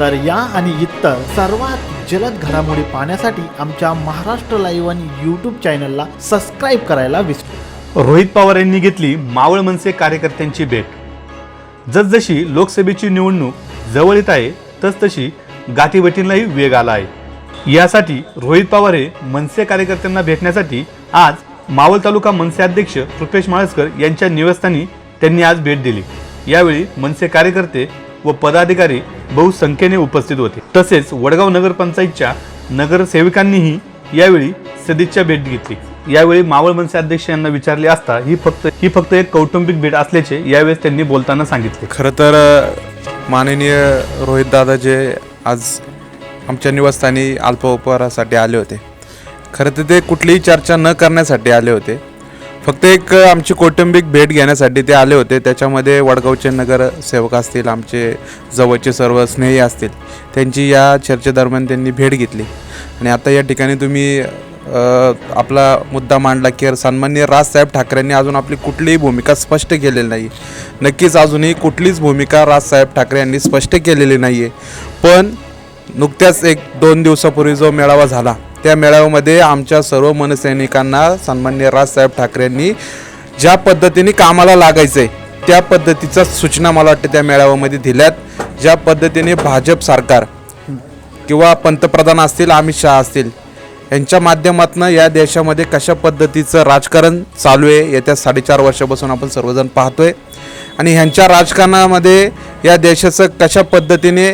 तर या आणि इतर सर्वात जलद घडामोडी पाहण्यासाठी आमच्या महाराष्ट्र लाईव्ह आणि यूट्यूब चॅनलला सबस्क्राईब करायला विसरू रोहित पवार यांनी घेतली मावळ मनसे कार्यकर्त्यांची भेट. जसजशी लोकसभेची निवडणूक जवळ येत आहे तसतशी गाठीभेटींनाही वेग आला आहे. यासाठी रोहित पवार हे मनसे कार्यकर्त्यांना भेटण्यासाठी आज मावळ तालुका मनसे अध्यक्ष रुपेश माळसकर यांच्या निवासस्थानी त्यांनी आज भेट दिली. यावेळी मनसे कार्यकर्ते व पदाधिकारी बहुसंख्येने उपस्थित होते. तसेच वडगाव नगरपंचायतच्या नगरसेवकांनीही यावेळी सदिच्छा भेट घेतली. यावेळी मावळ मनसे अध्यक्ष यांना विचारले असता ही फक्त ही फक्त एक कौटुंबिक भेट असल्याचे यावेळेस त्यांनी बोलताना सांगितले. खरं तर माननीय माननीय रोहितदादा जे आज आमच्या निवासस्थानी अल्पोपहारासाठी आले होते. खरं तर ते कुठलीही चर्चा न करण्यासाठी आले होते. फक्त एक आमची कौटुंबिक भेट घेण्यासाठी ते आले होते. त्याच्यामध्ये वडगावचे नगरसेवक असतील आमचे जवळचे सर्व स्नेही असतील त्यांची या चर्चेदरम्यान त्यांनी भेट घेतली. आणि आता या ठिकाणी तुम्ही आपला मुद्दा मांडला की सन्मान्य राजसाहेब ठाकरेंनी अजून आपली कुठलीही भूमिका स्पष्ट केलेली नाही नक्कीच अजूनही कुठलीच भूमिका राजसाहेब ठाकरे यांनी स्पष्ट केलेली नाही आहे पण नुकत्याच एक दोन दिवसापूर्वी जो मेळावा झाला त्या मेळाव्यामध्ये आमच्या सर्व मनसैनिकांना सन्मान्य राजसाहेब ठाकरेंनी ज्या पद्धतीने कामाला लागायचं आहे त्या पद्धतीचा सूचना मला वाटतं त्या मेळाव्यामध्ये दिल्यात. ज्या पद्धतीने भाजप सरकार किंवा पंतप्रधान असतील अमित शहा असतील यांच्या माध्यमातून या देशामध्ये कशा पद्धतीचं राजकारण चालू आहे येत्या साडेचार वर्षापासून आपण सर्वजण पाहतोय. आणि ह्यांच्या राजकारणामध्ये या देशाचं कशा पद्धतीने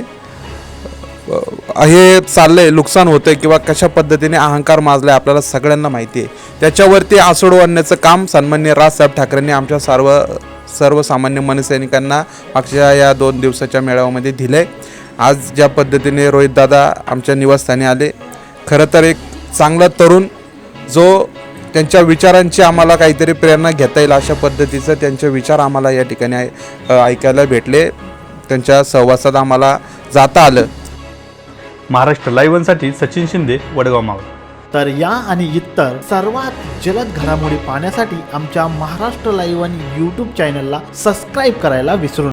हे चाललं आहे नुकसान होतंय किंवा कशा पद्धतीने अहंकार माजला आहे आपल्याला सगळ्यांना माहिती आहे त्याच्यावरती आसोड आणण्याचं काम सन्मान्य राजसाहेब ठाकरेंनी आमच्या सर्व सर्वसामान्य मनसैनिकांना मागच्या या दोन दिवसाच्या मेळाव्यामध्ये आहे आज ज्या पद्धतीने रोहितदादा आमच्या निवासस्थानी आले खरं तर एक चांगला तरुण जो त्यांच्या विचारांची आम्हाला काहीतरी प्रेरणा घेता येईल अशा पद्धतीचं त्यांचे विचार आम्हाला या ठिकाणी ऐकायला भेटले. त्यांच्या सहवासात आम्हाला जाता आलं. महाराष्ट्र लाईव्हसाठी सचिन शिंदे वडगाव मावळ. तर या आणि इतर सर्वात जलद घडामोडी पाहण्यासाठी आमच्या महाराष्ट्र लाईव्ह आणि यूट्यूब चॅनलला सबस्क्राईब करायला विसरू